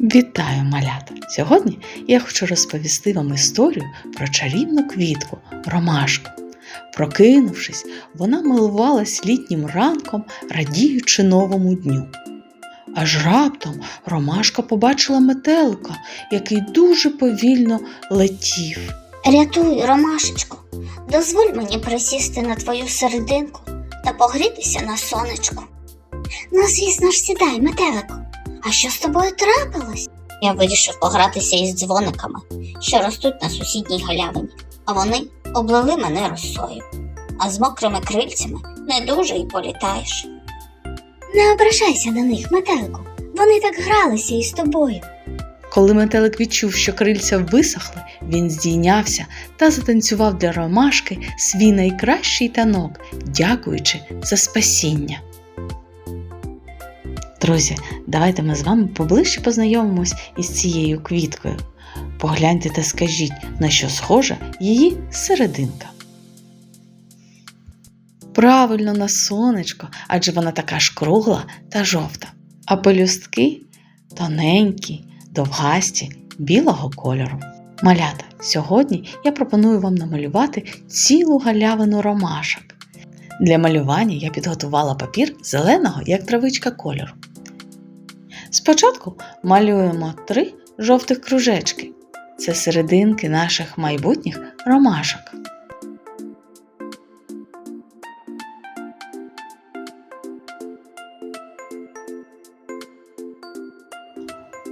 Вітаю, малята! Сьогодні я хочу розповісти вам історію про чарівну квітку ромашку. Прокинувшись, вона милувалась літнім ранком, радіючи новому дню. Аж раптом ромашка побачила метелика, який дуже повільно летів. Рятуй, Ромашечко, дозволь мені присісти на твою серединку та погрітися на сонечку. Ну, звісно ж, сідай, метелику. А що з тобою трапилось? Я вирішив погратися із дзвониками, що ростуть на сусідній галявині, а вони облили мене росою. А з мокрими крильцями не дуже й політаєш. Не ображайся на них, метелику. Вони так гралися із тобою. Коли метелик відчув, що крильця висохли, він здійнявся та затанцював для ромашки свій найкращий танок, дякуючи за спасіння. Друзі, давайте ми з вами поближче познайомимось із цією квіткою. Погляньте та скажіть, на що схожа її серединка. Правильно на сонечко, адже вона така ж кругла та жовта. А пелюстки тоненькі, довгасті, білого кольору. Малята, сьогодні я пропоную вам намалювати цілу галявину ромашок. Для малювання я підготувала папір зеленого, як травичка кольору. Спочатку малюємо три жовтих кружечки. Це серединки наших майбутніх ромашок.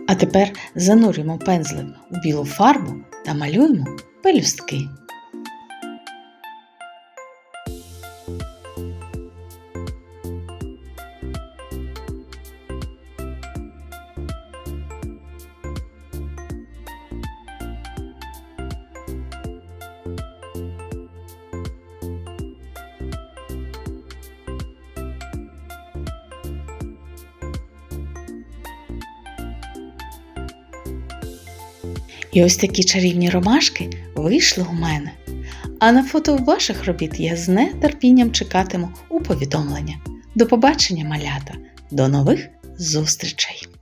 А тепер занурюємо пензлик у білу фарбу та малюємо пелюстки. І ось такі чарівні ромашки вийшли у мене. А на фото ваших робіт я з нетерпінням чекатиму у повідомлення. До побачення, малята! До нових зустрічей!